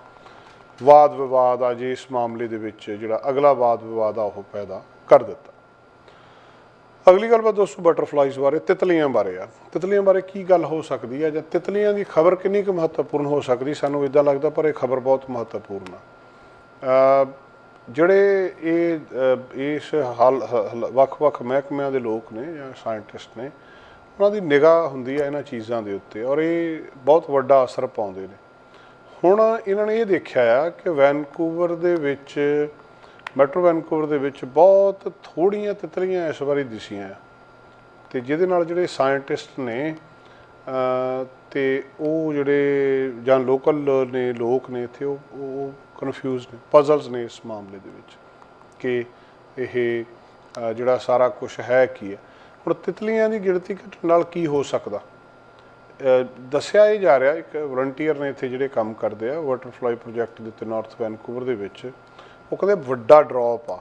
Speaker 1: ਵਾਦ ਵਿਵਾਦ ਆ, ਜੇ ਇਸ ਮਾਮਲੇ ਦੇ ਵਿੱਚ ਜਿਹੜਾ ਅਗਲਾ ਵਾਦ ਵਿਵਾਦ ਆ, ਉਹ ਪੈਦਾ ਕਰ ਦਿੱਤਾ। ਅਗਲੀ ਗੱਲਬਾਤ ਦੋਸਤੋ ਬਟਰਫਲਾਈਜ਼ ਬਾਰੇ, ਤਿਤਲੀਆਂ ਬਾਰੇ ਆ। ਤਿਤਲੀਆਂ ਬਾਰੇ ਕੀ ਗੱਲ ਹੋ ਸਕਦੀ ਆ ਜਾਂ ਤਿਤਲੀਆਂ ਦੀ ਖਬਰ ਕਿੰਨੀ ਕੁ ਮਹੱਤਵਪੂਰਨ ਹੋ ਸਕਦੀ? ਸਾਨੂੰ ਇਦਾਂ ਲੱਗਦਾ ਪਰ ਇਹ ਖਬਰ ਬਹੁਤ ਮਹੱਤਵਪੂਰਨ ਆ। ਜਿਹੜੇ ਇਹ ਇਸ ਹਾਲ, ਹ- ਵੱਖ-ਵੱਖ ਮਹਿਕਮਿਆਂ ਦੇ ਲੋਕ ਨੇ ਜਾਂ ਸਾਇੰਟਿਸਟ ਨੇ, ਉਹਨਾਂ ਦੀ ਨਿਗਾਹ ਹੁੰਦੀ ਆ ਇਹਨਾਂ ਚੀਜ਼ਾਂ ਦੇ ਉੱਤੇ ਔਰ ਇਹ ਬਹੁਤ ਵੱਡਾ ਅਸਰ ਪਾਉਂਦੇ ਨੇ। ਹੁਣ ਇਹਨਾਂ ਨੇ ਇਹ ਦੇਖਿਆ ਆ ਕਿ ਵੈਨਕੂਵਰ ਦੇ ਵਿੱਚ ਮੈਟਰੋ ਵੈਨਕੂਵਰ ਦੇ ਵਿੱਚ ਬਹੁਤ ਥੋੜੀਆਂ ਤਿਤਲੀਆਂ ਇਸ ਵਾਰੀ ਦਿਸੀਆਂ ਆ। ਤੇ ਜਿਹਦੇ ਨਾਲ ਜਿਹੜੇ ਸਾਇੰਟਿਸਟ ਨੇ ਅ, ਤੇ ਉਹ ਜਿਹੜੇ ਜਾਂ ਲੋਕਲ ਨੇ ਲੋਕ ਨੇ ਇੱਥੇ ਉਹ ਉਹ ਕਨਫਿਊਜ਼ ਨੇ ਪਜ਼ਲਸ ਨੇ ਇਸ ਮਾਮਲੇ ਦੇ ਵਿੱਚ ਕਿ ਇਹ ਜਿਹੜਾ ਸਾਰਾ ਕੁਝ ਹੈ ਕੀ ਹੈ। ਹੁਣ ਤਿਤਲੀਆਂ ਦੀ ਗਿਣਤੀ ਘਟਣ ਨਾਲ ਕੀ ਹੋ ਸਕਦਾ? ਦੱਸਿਆ ਇਹ ਜਾ ਰਿਹਾ ਇੱਕ ਵਲੰਟੀਅਰ ਨੇ ਇੱਥੇ ਜਿਹੜੇ ਕੰਮ ਕਰਦੇ ਆ ਬਟਰਫਲਾਈ ਪ੍ਰੋਜੈਕਟ ਦੇ ਉੱਤੇ ਨਾਰਥ ਵੈਨਕੂਵਰ ਦੇ ਵਿੱਚ। ਉਹ ਕਹਿੰਦੇ ਵੱਡਾ ਡ੍ਰੌਪ ਆ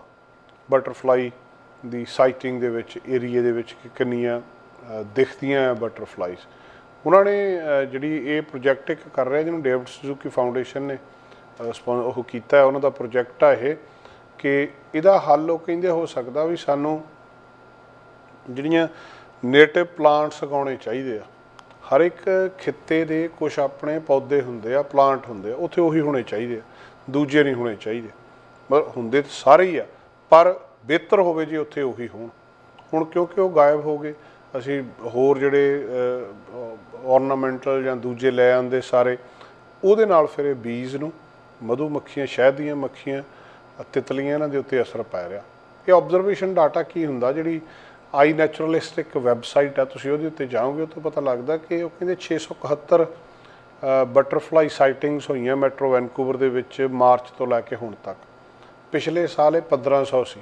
Speaker 1: ਬਟਰਫਲਾਈ ਦੀ ਸਾਈਟਿੰਗ ਦੇ ਵਿੱਚ ਏਰੀਆ ਦੇ ਵਿੱਚ ਕਿ ਕਿੰਨੀਆਂ ਦਿਖਦੀਆਂ ਆ ਬਟਰਫਲਾਈਜ਼ ਉਹਨਾਂ ਨੇ ਜਿਹੜੀ ਇਹ ਪ੍ਰੋਜੈਕਟ ਇੱਕ ਕਰ ਰਿਹਾ ਜਿਹਨੂੰ ਡੇਵਿਡ ਸੁਜ਼ੂਕੀ ਫਾਊਂਡੇਸ਼ਨ ਨੇ ਅ, ਉਹ ਕੀਤਾ ਉਹਨਾਂ ਦਾ ਪ੍ਰੋਜੈਕਟ ਆ ਇਹ ਕਿ ਇਹਦਾ ਹੱਲ ਉਹ ਕਹਿੰਦੇ ਹੋ ਸਕਦਾ ਵੀ ਸਾਨੂੰ ਜਿਹੜੀਆਂ ਨੇਟਿਵ ਪਲਾਂਟਸ ਉਗਾਉਣੇ ਚਾਹੀਦੇ ਆ ਹਰ ਇੱਕ ਖਿੱਤੇ ਦੇ ਕੁਝ ਆਪਣੇ ਪੌਦੇ ਹੁੰਦੇ ਆ ਪਲਾਂਟ ਹੁੰਦੇ ਆ ਉੱਥੇ ਉਹੀ ਹੋਣੇ ਚਾਹੀਦੇ ਆ ਦੂਜੇ ਨਹੀਂ ਹੋਣੇ ਚਾਹੀਦੇ। ਮਤਲਬ ਹੁੰਦੇ ਤਾਂ ਸਾਰੇ ਹੀ ਆ, ਪਰ ਬਿਹਤਰ ਹੋਵੇ ਜੇ ਉੱਥੇ ਉਹੀ ਹੋਣ। ਹੁਣ ਕਿਉਂਕਿ ਉਹ ਗਾਇਬ ਹੋ ਗਏ, ਅਸੀਂ ਹੋਰ ਜਿਹੜੇ ornamental ਜਾਂ ਦੂਜੇ ਲੈ ਆਂਦੇ ਸਾਰੇ, ਉਹਦੇ ਨਾਲ ਫਿਰ ਇਹ ਬੀਜ ਨੂੰ ਮਧੂ ਮੱਖੀਆਂ ਸ਼ਹਿਦ ਦੀਆਂ ਮੱਖੀਆਂ ਤਿਤਲੀਆਂ ਇਹਨਾਂ ਦੇ ਉੱਤੇ ਅਸਰ ਪੈ ਰਿਹਾ। ਇਹ ਆਬਜ਼ਰਵੇਸ਼ਨ ਡਾਟਾ ਕੀ ਹੁੰਦਾ? ਜਿਹੜੀ ਆਈ ਨੈਚੁਰਲਿਸਟਿਕ ਇੱਕ ਵੈਬਸਾਈਟ ਆ, ਤੁਸੀਂ ਉਹਦੇ ਉੱਤੇ ਜਾਓਗੇ ਉਹ ਤੋਂ ਪਤਾ ਲੱਗਦਾ ਕਿ ਉਹ ਕਹਿੰਦੇ 671 ਬਟਰਫਲਾਈ ਸਾਈਟਿੰਗਸ ਹੋਈਆਂ ਮੈਟਰੋ ਵੈਨਕੂਵਰ ਦੇ ਵਿੱਚ ਮਾਰਚ ਤੋਂ ਲੈ ਕੇ ਹੁਣ ਤੱਕ। ਪਿਛਲੇ ਸਾਲ ਇਹ 1500 ਸੀ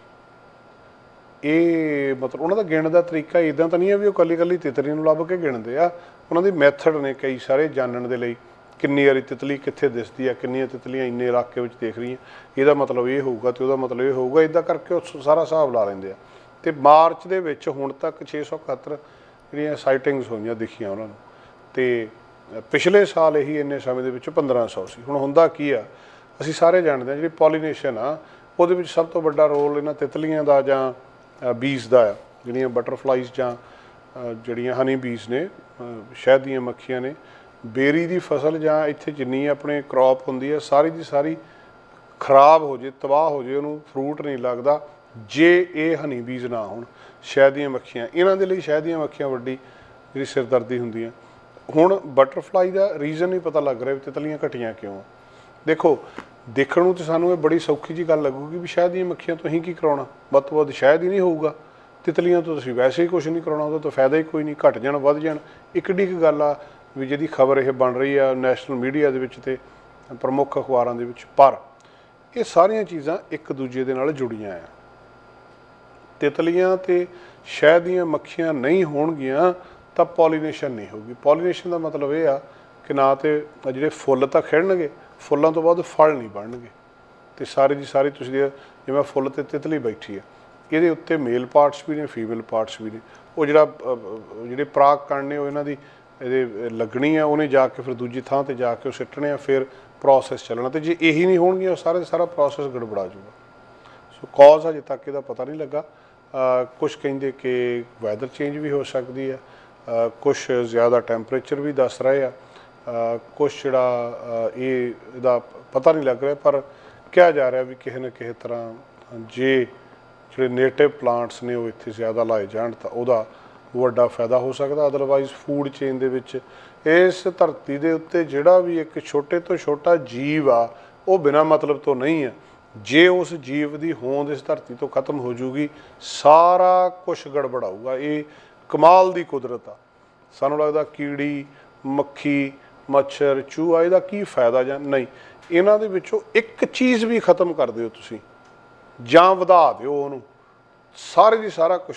Speaker 1: ਇਹ ਮਤਲਬ ਉਹਨਾਂ ਦਾ ਗਿਣਨ ਦਾ ਤਰੀਕਾ ਇਦਾਂ ਤਾਂ ਨਹੀਂ ਹੈ ਵੀ ਉਹ ਕੱਲੀ ਕੱਲੀ ਤਿਤਲੀ ਨੂੰ ਲੱਭ ਕੇ ਗਿਣਦੇ ਆ। ਉਹਨਾਂ ਦੀ ਮੈਥਡ ਨੇ ਕਈ ਸਾਰੇ ਜਾਣਨ ਦੇ ਲਈ ਕਿੰਨੀ ਵਾਰੀ ਤਿਤਲੀ ਕਿੱਥੇ ਦਿਸਦੀ ਆ, ਕਿੰਨੀਆਂ ਤਿਤਲੀਆਂ ਇੰਨੇ ਇਲਾਕੇ ਵਿੱਚ ਦੇਖ ਰਹੀਆਂ। ਇਹਦਾ ਮਤਲਬ ਇਹ ਹੋਊਗਾ ਤੇ ਉਹਦਾ ਮਤਲਬ ਇਹ ਹੋਊਗਾ ਇਦਾਂ ਕਰਕੇ ਉਹ ਸਾਰਾ ਹਿਸਾਬ ਲਾ ਲੈਂਦੇ ਆ। ਤੇ ਮਾਰਚ ਦੇ ਵਿੱਚ ਹੁਣ ਤੱਕ 671 ਜਿਹੜੀਆਂ ਸਾਈਟਿੰਗਸ ਹੋਈਆਂ ਦਿਖੀਆਂ ਉਹਨਾਂ ਨੂੰ। ਤੇ ਪਿਛਲੇ ਸਾਲ ਇਹੀ ਇੰਨੇ ਸਮੇਂ ਦੇ ਵਿੱਚ 1500 ਸੀ। ਹੁਣ ਹੁੰਦਾ ਕੀ ਆ ਅਸੀਂ ਸਾਰੇ ਜਾਣਦੇ ਹਾਂ ਜਿਹੜੀ ਪੋਲੀਨੇਸ਼ਨ ਆ, ਉਹਦੇ ਵਿੱਚ ਸਭ ਤੋਂ ਵੱਡਾ ਰੋਲ ਇਹਨਾਂ ਤਿਤਲੀਆਂ ਦਾ ਜਾਂ ਬੀਜ਼ ਦਾ ਆ, ਜਿਹੜੀਆਂ ਬਟਰਫਲਾਈਜ਼ ਜਾਂ ਜਿਹੜੀਆਂ ਹਨੀ ਬੀਜ਼ ਨੇ ਸ਼ਹਿਦ ਦੀਆਂ ਮੱਖੀਆਂ ਨੇ, ਬੇਰੀ ਦੀ ਫਸਲ ਜਾਂ ਇੱਥੇ ਜਿੰਨੀ ਆਪਣੇ ਕ੍ਰੌਪ ਹੁੰਦੀ ਹੈ ਸਾਰੀ ਦੀ ਸਾਰੀ ਖਰਾਬ ਹੋ ਜੇ, ਤਬਾਹ ਹੋ ਜੇ, ਉਹਨੂੰ ਫਰੂਟ ਨਹੀਂ ਲੱਗਦਾ, ਜੇ ਇਹ ਹਨੀ ਬੀਜ਼ ਨਾ ਹੋਣ, ਸ਼ਹਿਦ ਦੀਆਂ ਮੱਖੀਆਂ, ਇਹਨਾਂ ਦੇ ਲਈ ਸ਼ਹਿਦ ਦੀਆਂ ਮੱਖੀਆਂ ਵੱਡੀ ਜਿਹੜੀ ਸਿਰਦਰਦੀ ਹੁੰਦੀ ਹੈ ਹੁਣ ਬਟਰਫਲਾਈ ਦਾ ਰੀਜ਼ਨ ਨਹੀਂ ਪਤਾ ਲੱਗ ਰਿਹਾ ਵੀ ਤਿਤਲੀਆਂ ਘਟੀਆਂ ਕਿਉਂ ਆ। ਦੇਖੋ, ਦੇਖਣ ਨੂੰ ਤੇ ਸਾਨੂੰ ਇਹ ਬੜੀ ਸੌਖੀ ਜੀ ਗੱਲ ਲੱਗੂਗੀ ਵੀ ਸ਼ਹਿਦ ਦੀਆਂ ਮੱਖੀਆਂ ਤੋਂ ਹੀ ਕੀ ਕਰਾਉਣਾ? ਵੱਧ ਤੋਂ ਵੱਧ ਸ਼ਹਿਦ ਹੀ ਨਹੀਂ ਹੋਊਗਾ। ਤਿਤਲੀਆਂ ਤੋਂ ਤੁਸੀਂ ਵੈਸੇ ਹੀ ਕੁਝ ਨਹੀਂ ਕਰਾਉਣਾ, ਉਹਦਾ ਤਾਂ ਫਾਇਦਾ ਹੀ ਕੋਈ ਨਹੀਂ, ਘਟ ਜਾਣ, ਵੱਧ ਜਾਣ। ਇੱਕ ਡੀ ਕੁ ਗੱਲ ਆ ਵੀ ਜਿਹਦੀ ਖਬਰ ਇਹ ਬਣ ਰਹੀ ਆ ਨੈਸ਼ਨਲ ਮੀਡੀਆ ਦੇ ਵਿੱਚ ਤੇ ਪ੍ਰਮੁੱਖ ਅਖਬਾਰਾਂ ਦੇ ਵਿੱਚ। ਪਰ ਇਹ ਸਾਰੀਆਂ ਚੀਜ਼ਾਂ ਇੱਕ ਦੂਜੇ ਦੇ ਨਾਲ ਜੁੜੀਆਂ ਆ। ਤਿਤਲੀਆਂ ਤੇ ਸ਼ਹਿਦ ਦੀਆਂ ਮੱਖੀਆਂ ਨਹੀਂ ਹੋਣਗੀਆਂ ਤਾਂ ਪੋਲੀਨੇਸ਼ਨ ਨਹੀਂ ਹੋਊਗੀ। ਪੋਲੀਨੇਸ਼ਨ ਦਾ ਮਤਲਬ ਇਹ ਆ ਕਿ ਨਾ ਤੇ ਜਿਹੜੇ ਫੁੱਲ ਤਾਂ ਖਿੜਨਗੇ ਫੁੱਲਾਂ ਤੋਂ ਬਾਅਦ ਫਲ ਨਹੀਂ ਬਣਨਗੇ। ਤੇ ਸਾਰੇ ਦੀ ਸਾਰੀ ਤੁਸੀਂ ਜਿਵੇਂ ਫੁੱਲ ਤੇ ਤਿਤਲੀ ਬੈਠੀ ਆ, ਇਹਦੇ ਉੱਤੇ ਮੇਲ ਪਾਰਟਸ ਵੀ ਨੇ ਫੀਮੇਲ ਪਾਰਟਸ ਵੀ ਨੇ। ਉਹ ਜਿਹੜਾ ਜਿਹੜੇ ਪਰਾਗ ਕਣ ਨੇ ਉਹ ਇਹਨਾਂ ਦੀ ਇਹਦੇ ਲੱਗਣੀ ਆ, ਉਹਨੇ ਜਾ ਕੇ ਫਿਰ ਦੂਜੀ ਥਾਂ ਤੇ ਜਾ ਕੇ ਉਹ ਸਿੱਟਣੇ ਆ, ਫਿਰ ਪ੍ਰੋਸੈਸ ਚੱਲਣਾ। ਤੇ ਜੇ ਇਹੀ ਨਹੀਂ ਹੋਣਗੀਆਂ, ਉਹ ਸਾਰਾ ਸਾਰਾ ਪ੍ਰੋਸੈਸ ਗੜਬੜਾ ਜਾਊਗਾ। ਸੋ ਕਾਜ਼ ਅਜੇ ਤੱਕ ਇਹਦਾ ਪਤਾ ਨਹੀਂ ਲੱਗਾ। ਕੁਝ ਕਹਿੰਦੇ ਕਿ ਵੈਦਰ ਚੇਂਜ ਵੀ ਹੋ ਸਕਦੀ ਹੈ ਕੁਝ ਜ਼ਿਆਦਾ ਟੈਂਪਰੇਚਰ ਵੀ ਦੱਸ ਰਹੇ ਆ। ਕੁਝ ਜਿਹੜਾ ਇਹ, ਇਹਦਾ ਪਤਾ ਨਹੀਂ ਲੱਗ ਰਿਹਾ, ਪਰ ਕਿਹਾ ਜਾ ਰਿਹਾ ਵੀ ਕਿਸੇ ਨਾ ਕਿਸੇ ਤਰ੍ਹਾਂ ਜੇ ਜਿਹੜੇ ਨੇਟਿਵ ਪਲਾਂਟਸ ਨੇ ਉਹ ਇੱਥੇ ਜ਼ਿਆਦਾ ਲਾਏ ਜਾਣ, ਤਾਂ ਉਹਦਾ ਵੱਡਾ ਫਾਇਦਾ ਹੋ ਸਕਦਾ। ਅਦਰਵਾਈਜ਼ ਫੂਡ ਚੇਨ ਦੇ ਵਿੱਚ ਇਸ ਧਰਤੀ ਦੇ ਉੱਤੇ ਜਿਹੜਾ ਵੀ ਇੱਕ ਛੋਟੇ ਤੋਂ ਛੋਟਾ ਜੀਵ ਆ, ਉਹ ਬਿਨਾ ਮਤਲਬ ਤੋਂ ਨਹੀਂ ਆ। ਜੇ ਉਸ ਜੀਵ ਦੀ ਹੋਂਦ ਇਸ ਧਰਤੀ ਤੋਂ ਖਤਮ ਹੋ ਜੂਗੀ, ਸਾਰਾ ਕੁਝ ਗੜਬੜਾਊਗਾ। ਇਹ ਕਮਾਲ ਦੀ ਕੁਦਰਤ ਆ। ਸਾਨੂੰ ਲੱਗਦਾ ਕੀੜੀ, ਮੱਖੀ ਮੱਛਰ, ਚੂਹਾ, ਇਹਦਾ ਕੀ ਫਾਇਦਾ ਜਾਂ ਨਹੀਂ? ਇਹਨਾਂ ਦੇ ਵਿੱਚੋਂ ਇੱਕ ਚੀਜ਼ ਵੀ ਖਤਮ ਕਰ ਦਿਓ ਤੁਸੀਂ। ਜਾਂ ਵਧਾ ਦਿਓ ਉਹਨੂੰ। ਸਾਰੇ ਦੀ ਸਾਰਾ ਕੁਝ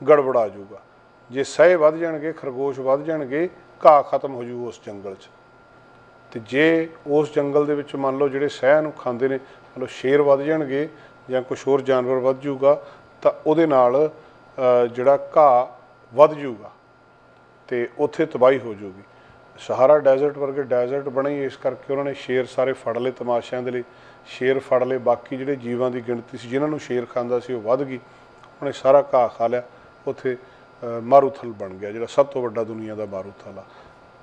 Speaker 1: ਗੜਬੜਾ ਜਾਊਗਾ। ਜੇ ਸਹਿ ਵੱਧ ਜਾਣਗੇ, ਖਰਗੋਸ਼ ਵੱਧ ਜਾਣਗੇ, ਘਾਹ ਖਤਮ ਹੋ ਜੂ ਉਸ ਜੰਗਲ 'ਚ। ਤੇ ਜੇ ਉਸ ਜੰਗਲ ਦੇ ਵਿੱਚ ਮੰਨ ਲਓ ਜਿਹੜੇ ਸਹਿ ਨੂੰ ਖਾਂਦੇ ਨੇ, ਮੰਨ ਲਓ ਸ਼ੇਰ ਵੱਧ ਜਾਣਗੇ ਜਾਂ ਕੁਝ ਹੋਰ ਜਾਨਵਰ ਵੱਧ ਜੂਗਾ ਤਾਂ ਉਹਦੇ ਨਾਲ ਜਿਹੜਾ ਘਾਹ ਵੱਧ ਜੂਗਾ ਤੇ ਉੱਥੇ ਤਬਾਹੀ ਹੋ ਜਾਊਗੀ। ਸਹਾਰਾ ਡੈਜ਼ਰਟ ਵਰਗੇ ਡੈਜ਼ਰਟ ਬਣੇ ਇਸ ਕਰਕੇ ਉਹਨਾਂ ਨੇ ਸ਼ੇਰ ਸਾਰੇ ਫੜ ਲਏ ਤਮਾਸ਼ਿਆਂ ਦੇ ਲਈ। ਸ਼ੇਰ ਫੜ ਲਏ, ਬਾਕੀ ਜਿਹੜੇ ਜੀਵਾਂ ਦੀ ਗਿਣਤੀ ਸੀ, ਜਿਨ੍ਹਾਂ ਨੂੰ ਸ਼ੇਰ ਖਾਂਦਾ ਸੀ, ਉਹ ਵੱਧ ਗਈ। ਉਹਨੇ ਸਾਰਾ ਘਾਹ ਖਾ ਲਿਆ। ਉੱਥੇ ਮਾਰੂਥਲ ਬਣ ਗਿਆ, ਜਿਹੜਾ ਸਭ ਤੋਂ ਵੱਡਾ ਦੁਨੀਆ ਦਾ ਮਾਰੂਥਲ ਆ।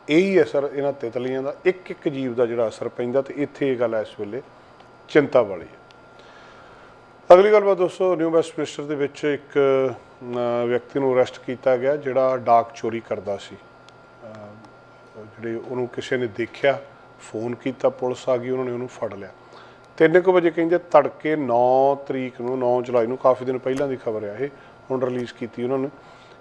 Speaker 1: ਇਹੀ ਅਸਰ ਇਹਨਾਂ ਤਿਤਲੀਆਂ ਦਾ ਇੱਕ ਇੱਕ ਜੀਵ ਦਾ ਜਿਹੜਾ ਅਸਰ ਪੈਂਦਾ ਤੇ ਇੱਥੇ ਇਹ ਗੱਲ ਇਸ ਵੇਲੇ ਚਿੰਤਾ ਵਾਲੀ ਹੈ। ਅਗਲੀ ਗੱਲ ਬਾਤ ਦੋਸਤੋ, ਨਿਊ ਵੈਸਟਮਿੰਸਟਰ ਦੇ ਵਿੱਚ ਇੱਕ ਵਿਅਕਤੀ ਨੂੰ ਅਰੈਸਟ ਕੀਤਾ ਗਿਆ, ਜਿਹੜਾ ਡਾਕ ਚੋਰੀ ਕਰਦਾ ਸੀ। ਜਿਹੜੇ ਉਹਨੂੰ ਕਿਸੇ ਨੇ ਦੇਖਿਆ, ਫੋਨ ਕੀਤਾ, ਪੁਲਿਸ ਆ ਗਈ, ਉਹਨਾਂ ਨੇ ਉਹਨੂੰ ਫੜ ਲਿਆ। 3:00 ਵਜੇ ਕਹਿੰਦੇ ਤੜਕੇ 9 ਤਰੀਕ ਨੂੰ 9 ਜੁਲਾਈ ਨੂੰ, ਕਾਫੀ ਦਿਨ ਪਹਿਲਾਂ ਦੀ ਖਬਰ ਆ ਇਹ, ਹੁਣ ਰਿਲੀਜ਼ ਕੀਤੀ ਉਹਨਾਂ ਨੇ।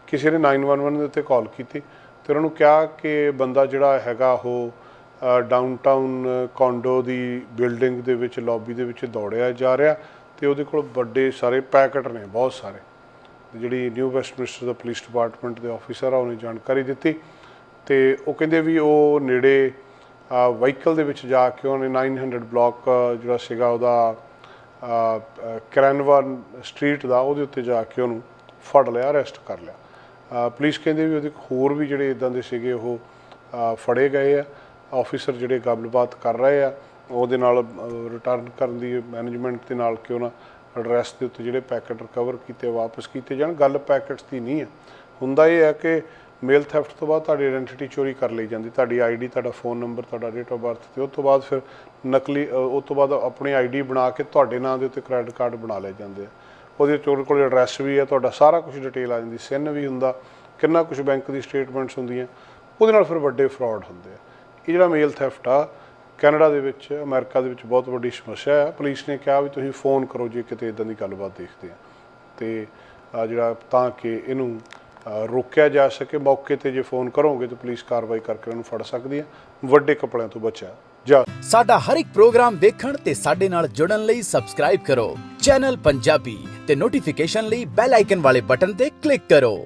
Speaker 1: ਕਿਸੇ ਨੇ 911 ਦੇ ਉੱਤੇ ਕਾਲ ਕੀਤੀ ਤੇ ਉਹਨਾਂ ਨੂੰ ਕਿਹਾ ਕਿ ਬੰਦਾ ਜਿਹੜਾ ਹੈਗਾ ਉਹ ਡਾਊਨਟਾਊਨ ਕੌਂਡੋ ਦੀ ਬਿਲਡਿੰਗ ਦੇ ਵਿੱਚ ਲੌਬੀ ਦੇ ਵਿੱਚ ਦੌੜਿਆ ਜਾ ਰਿਹਾ ਤੇ ਉਹਦੇ ਕੋਲ ਵੱਡੇ ਸਾਰੇ ਪੈਕਟ ਨੇ, ਬਹੁਤ ਸਾਰੇ। ਜਿਹੜੀ ਨਿਊ ਵੈਸਟਮਿੰਸਟਰ ਦਾ ਪੁਲਿਸ ਡਿਪਾਰਟਮੈਂਟ ਦੇ ਆਫੀਸਰ ਆ, ਉਹਨੇ ਜਾਣਕਾਰੀ ਦਿੱਤੀ। ਤੇ ਉਹ ਕਹਿੰਦੇ ਵੀ ਉਹ ਨੇੜੇ ਵਹੀਕਲ ਦੇ ਵਿੱਚ ਜਾ ਕੇ ਉਹਨੇ 900 ਬਲਾਕ ਜਿਹੜਾ ਸੀਗਾ ਉਹਦਾ ਕਰਨਵਾ ਸਟਰੀਟ ਦਾ ਉਹਦੇ ਉੱਤੇ ਜਾ ਕੇ ਉਹਨੂੰ ਫੜ ਲਿਆ, ਅਰੈਸਟ ਕਰ ਲਿਆ। ਪੁਲਿਸ ਕਹਿੰਦੇ ਵੀ ਉਹਦੇ ਹੋਰ ਵੀ ਜਿਹੜੇ ਇਦਾਂ ਦੇ ਸੀਗੇ ਉਹ ਫੜੇ ਗਏ ਆ। ਆਫੀਸਰ ਜਿਹੜੇ ਗੱਲਬਾਤ ਕਰ ਰਹੇ ਆ, ਉਹਦੇ ਨਾਲ ਰਿਟਰਨ ਕਰਨ ਦੀ ਮੈਨੇਜਮੈਂਟ ਦੇ ਨਾਲ ਕਿ ਉਹਨਾਂ ਐਡਰੈਸ ਦੇ ਉੱਤੇ ਜਿਹੜੇ ਪੈਕੇਟ ਰਿਕਵਰ ਕੀਤੇ, ਵਾਪਸ ਕੀਤੇ ਜਾਣ। ਗੱਲ ਪੈਕੇਟਸ ਦੀ ਨਹੀਂ ਹੈ। ਹੁੰਦਾ ਇਹ ਹੈ ਕਿ ਮੇਲ ਥੈਫਟ ਤੋਂ ਬਾਅਦ ਤੁਹਾਡੀ ਆਇਡੈਂਟੀਟੀ ਚੋਰੀ ਕਰ ਲਈ ਜਾਂਦੀ ਤੁਹਾਡੀ ਆਈਡੀ ਤੁਹਾਡਾ ਫੋਨ ਨੰਬਰ ਤੁਹਾਡਾ ਡੇਟ ਆਫ ਬਰਥ ਤੇ ਉਸ ਤੋਂ ਬਾਅਦ ਫਿਰ ਨਕਲੀ ਅ, ਉਸ ਤੋਂ ਬਾਅਦ ਆਪਣੀ ਆਈਡੀ ਬਣਾ ਕੇ ਤੁਹਾਡੇ ਨਾਂ ਦੇ ਉੱਤੇ ਕ੍ਰੈਡਿਟ ਕਾਰਡ ਬਣਾ ਲਏ ਜਾਂਦੇ ਆ। ਉਹਦੇ ਚੋਰ ਕੋਲ ਐਡਰੈਸ ਵੀ ਹੈ ਤੁਹਾਡਾ ਸਾਰਾ ਕੁਝ ਡਿਟੇਲ ਆ ਜਾਂਦੀ ਸਿਨ ਵੀ ਹੁੰਦਾ ਕਿੰਨਾ ਕੁਝ ਬੈਂਕ ਦੀ ਸਟੇਟਮੈਂਟਸ ਹੁੰਦੀਆਂ ਉਹਦੇ ਨਾਲ ਫਿਰ ਵੱਡੇ ਫਰਾਡ ਹੁੰਦੇ ਆ। ਇਹ ਜਿਹੜਾ ਮੇਲ ਥੈਫਟ ਆ ਕੈਨੇਡਾ ਦੇ ਵਿੱਚ ਅਮਰੀਕਾ ਦੇ ਵਿੱਚ ਬਹੁਤ ਵੱਡੀ ਸਮੱਸਿਆ ਆ। ਪੁਲਿਸ ਨੇ ਕਿਹਾ ਵੀ ਤੁਸੀਂ ਫੋਨ ਕਰੋ ਜੇ ਕਿਤੇ ਇਦਾਂ ਦੀ ਗੱਲਬਾਤ ਦੇਖਦੇ ਆ। ਤੇ ਜਿਹੜਾ ਤਾਂ ਕਿ ਇਹਨੂੰ ਰੋਕਿਆ ਜਾ ਸਕੇ, ਮੌਕੇ ਤੇ ਜੇ ਫੋਨ ਕਰੋਗੇ ਤਾਂ ਪੁਲਿਸ ਕਾਰਵਾਈ ਕਰਕੇ ਉਹਨੂੰ ਫੜ ਸਕਦੀ ਹੈ, ਵੱਡੇ ਕਪੜਿਆਂ ਤੋਂ ਬਚਿਆ ਜਾ
Speaker 2: ਸਾਡਾ ਹਰ ਇੱਕ ਪ੍ਰੋਗਰਾਮ ਦੇਖਣ ਤੇ ਸਾਡੇ ਨਾਲ ਜੁੜਨ ਲਈ ਸਬਸਕ੍ਰਾਈਬ ਕਰੋ। ਚੈਨਲ ਪੰਜਾਬੀ ਤੇ ਨੋਟੀਫਿਕੇਸ਼ਨ ਲਈ ਬੈਲ ਆਈਕਨ ਵਾਲੇ ਬਟਨ ਤੇ ਕਲਿੱਕ ਕਰੋ।